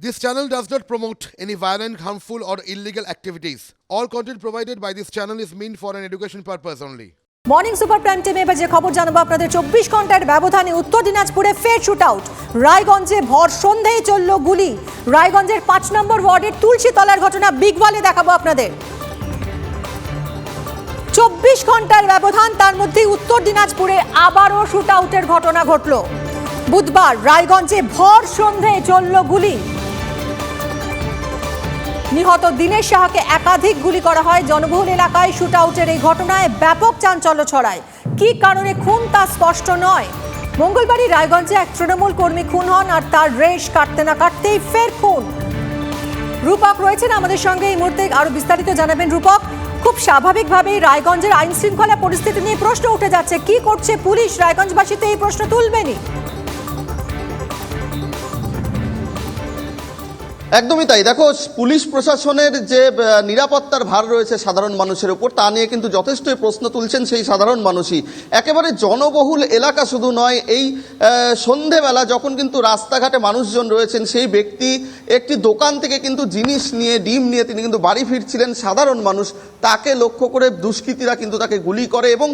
This channel does not promote any violent, harmful, or illegal activities. All content provided by this channel is meant for an education purpose only. Morning super prime টাইমে এবার যে খবর জানাব আপনাদের। চব্বিশ ঘণ্টার ব্যবধানে উত্তর দিনাজপুরে ফের শুট আউট রায়গঞ্জে ভর সন্ধেয় চলল গুলি। রায়গঞ্জের পাঁচ নম্বর ওয়ার্ডের তুলসী তলার ঘটনা বিগ ওয়ালে দেখাবো আপনাদের। চব্বিশ ঘণ্টার ব্যবধান তার মধ্যে উত্তর দিনাজপুরে আবারও শুট আউটের ঘটনা ঘটল। বুধবার রায়গঞ্জে ভর সন্ধেয় চলল গুলি। নিহত দিনেশ সাহাকে একাধিক গুলি করা হয়। জনবহুল এলাকায় শুট আউটের এই ঘটনায় ব্যাপক চাঞ্চল্য ছড়ায়। কী কারণে খুন তা স্পষ্ট নয়। মঙ্গলবারই রায়গঞ্জে এক তৃণমূল কর্মী খুন হন আর তার রেশ কাটতে না কাটতেই ফের খুন। রূপক রয়েছেন আমাদের সঙ্গে এই মুহূর্তে। আরও বিস্তারিত জানাবেন রূপক। খুব স্বাভাবিকভাবেই রায়গঞ্জের আইন শৃঙ্খলা পরিস্থিতি নিয়ে প্রশ্ন উঠে যাচ্ছে। কি করছে পুলিশ? রায়গঞ্জবাসী তো এই প্রশ্ন তুলবেনই। একদমই তাই। দেখো, পুলিশ প্রশাসনের যে নিরাপত্তার ভার রয়েছে সাধারণ মানুষের উপর, তা নিয়ে কিন্তু যথেষ্টই প্রশ্ন তুলছেন সেই সাধারণ মানুষই। একেবারে জনবহুল এলাকা শুধু নয়, এই সন্ধেবেলা যখন কিন্তু রাস্তাঘাটে মানুষজন রয়েছেন, সেই ব্যক্তি একটি দোকান থেকে কিন্তু জিনিস নিয়ে, ডিম নিয়ে তিনি কিন্তু বাড়ি ফিরছিলেন সাধারণ মানুষ। তাকে লক্ষ্য করে দুষ্কৃতীরা কিন্তু তাকে গুলি করে এবং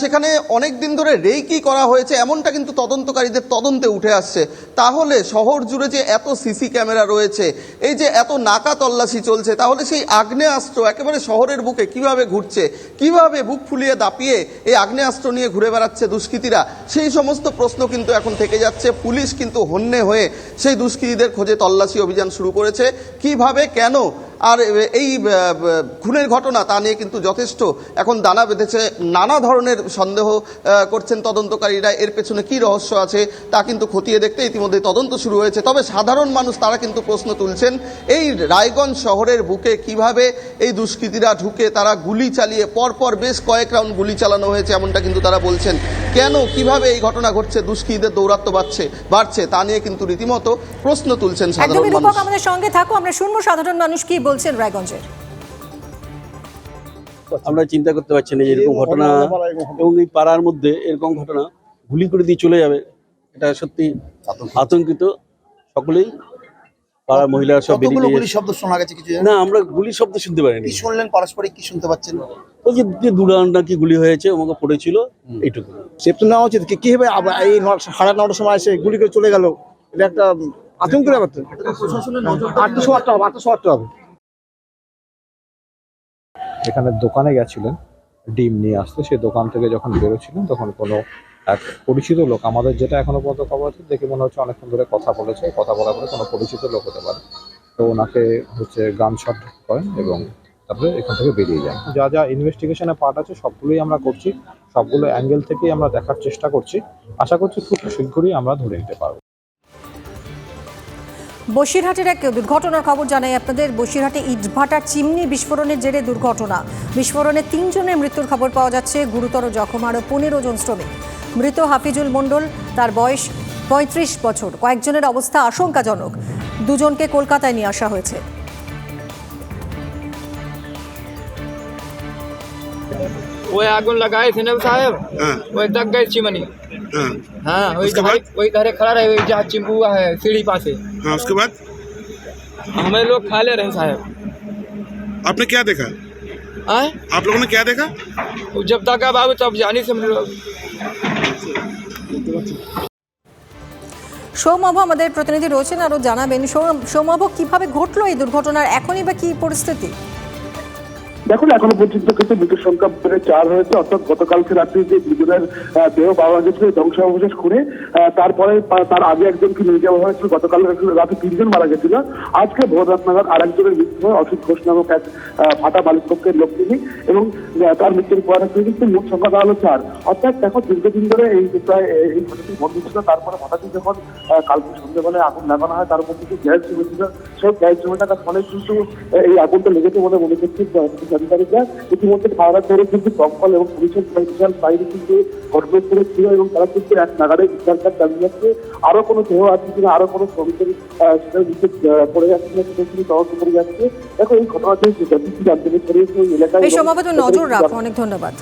সেখানে অনেক দিন ধরে রেইকি করা হয়েছে, এমনটা কিন্তু তদন্তকারীদের তদন্তে উঠে আসছে। তাহলে শহর জুড়ে যে এত সিসি ক্যামেরা রয়েছে এই যে এত নাকা তল্লাশি চলছে, তাহলে সেই আগ্নেয়াস্ত্র একেবারে শহরের বুকে কীভাবে ঘুরছে, কীভাবে বুক ফুলিয়ে দাপিয়ে এই আগ্নেয়াস্ত্র নিয়ে ঘুরে বেড়াচ্ছে দুষ্কৃতীরা? সেই সমস্ত প্রশ্ন কিন্তু এখন থেকে যাচ্ছে। পুলিশ কিন্তু হন্যে হয়ে সেই দুষ্কৃতীদের খোঁজে তল্লাশি অভিযান শুরু করেছে। কীভাবে, কেন আর এই খুনের ঘটনা তা নিয়ে কিন্তু যথেষ্ট এখন দানা বেঁধেছে নানা ধরনের সন্দেহ করছেন তদন্তকারীরা এর পেছনে কি রহস্য আছে তা কিন্তু খতিয়ে দেখতে ইতিমধ্যে তদন্ত শুরু হয়েছে। তবে সাধারণ মানুষ তারা কিন্তু প্রশ্ন তুলছেন এই রায়গঞ্জ শহরের বুকে কীভাবে এই দুষ্কৃতীরা ঢুকে তারা গুলি চালিয়ে পরপর বেশ কয়েক রাউন্ড গুলি চালানো হয়েছে এমনটা কিন্তু তারা বলছেন। কেন কীভাবে এই ঘটনা ঘটছে দুষ্কৃতীদের দৌরাত্ম্য বাড়ছে বাড়ছে তা নিয়ে কিন্তু রীতিমতো প্রশ্ন তুলছেন সাধারণ মানুষ। আমাদের সঙ্গে থাকো আমরা শুনব সাধারণ মানুষ কি বলছেন রায়গঞ্জের? আমরা চিন্তা করতে পারছি না যে এরকম ঘটনা এবং এই পাড়ার মধ্যে এরকম ঘটনা গুলি করে দিয়ে চলে যাবে এটা সত্যি আতঙ্কিত। সকলেই পাড়ার মহিলারা সব বেরিয়ে গুলির শব্দ শোনা গেছে কিছু না আমরা গুলির শব্দ শুনতে পারিনি। কি শুনলেন পারস্পরিক কি শুনতে পাচ্ছেন? ওই যে দুরান নাকি গুলি হয়েছে আমাকে পড়েছিল এইটুকু। সেফ তো নেওয়া উচিত। কি- কি হবে? এই সাড়ে নটার সময় এসে গুলি করে চলে গেল। এটা একটা আতঙ্কের ব্যাপার তো। আটটা শো আটটা হবে আটটা শো আটটা হবে। এখানে দোকানে গেছিলেন, ডিম নিয়ে আসতে। সে দোকান থেকে যখন বেরোছিলেন তখন কোনো এক পরিচিত লোক, আমাদের যেটা এখনও পর্যন্ত খবর আছে, দেখে মনে হচ্ছে অনেকক্ষণ ধরে কথা বলেছে। কথা বলার পরে কোনো পরিচিত লোক হতে পারে। তো ওনাকে হচ্ছে গান শট করেন এবং তারপরে এখান থেকে বেরিয়ে যান। যা যা ইনভেস্টিগেশনে পার্ট আছে, সবগুলোই আমরা করছি। সবগুলো অ্যাঙ্গেল থেকেই আমরা দেখার চেষ্টা করছি। আশা করছি খুব শীঘ্রই আমরা ধরে নিতে পারব। বসিরহাটের এক দুর্ঘটনার খবর জানাই আপনাদের। বসিরহাটে ইটভাটার চিমনি বিস্ফোরণের জেরে দুর্ঘটনা। বিস্ফোরণে তিনজনের মৃত্যুর খবর পাওয়া যাচ্ছে গুরুতর জখম আরও পনেরো জন শ্রমিক। মৃত হাফিজুল মণ্ডল, তার বয়স পঁয়ত্রিশ বছর। কয়েকজনের অবস্থা আশঙ্কাজনক। দুজনকে কলকাতায় নিয়ে আসা হয়েছে। वो आगुन लगाए थे ना साहब वो दग गए चिमनी हाँ वही घरे वही घरे खड़ा रहे वही जहाँ चिंपू हुआ है सीढ़ी पासे हाँ उसके बाद हमें लोग खा ले रहे हैं साहब आपने क्या देखा आए आप लोगों ने क्या देखा वो जब तक अब आगे तब जानी से हम लोग সৌমভ আমাদের প্রতিনিধি রয়েছেন আরও জানাবেন সৌম- সৌমভ কিভাবে ঘটলো এই দুর্ঘটনার এখনই বা কি পরিস্থিতি দেখুন, এখনও পর্যন্ত কিন্তু মৃতের সংখ্যা বেড়ে চার হয়েছে, অর্থাৎ গতকালকে রাত্রে যে দুজনের দেহ পাওয়া গেছিল, ধ্বংসাবশেষ করে তারপরে তার আগে একজনকে নিয়ে যাওয়া হয়েছিল, গতকাল রাতে তিনজন মারা গেছিল। আজকে ভোর নাগাদ আরেকজনের মৃত্যু হয়, অসিত ঘোষ নামক এক ফাটা মালিকপক্ষের লোক তিনি, এবং তার মৃত্যুর পর কিন্তু মোট সংখ্যা দাঁড়াল চার। অর্থাৎ দেখো, দীর্ঘদিন ধরে এই প্রায় এই ঘটনাটি বন্ধ ছিল, তারপরে হঠাৎ যখন কালকে সন্ধ্যেবেলায় আগুন লাগানো হয়, তার মধ্যে যে গ্যাস জমেছিল, সেই গ্যাস জমে থাকার ফলে কিন্তু এই আগুনটা লেগেছে বলে মনে করছে ইতিমধ্যে সারা করে কিন্তু দমকল এবং পুলিশের বিশাল বাইরে কিন্তু ঘটনাস্থলে ছিল এবং তারা কিন্তু এক নাগারে উদ্ধার কাজ চালিয়ে যাচ্ছে আরও কোনো দেহ আছে কিনা আরও কোনো শ্রমিকের সেটা নিচে পড়ে যাচ্ছে না সেটা কিন্তু তদন্ত করে যাচ্ছে। দেখো এই ঘটনাতে ছড়িয়েছে ওই এলাকায় সম্ভবত নজর রাখো অনেক ধন্যবাদ।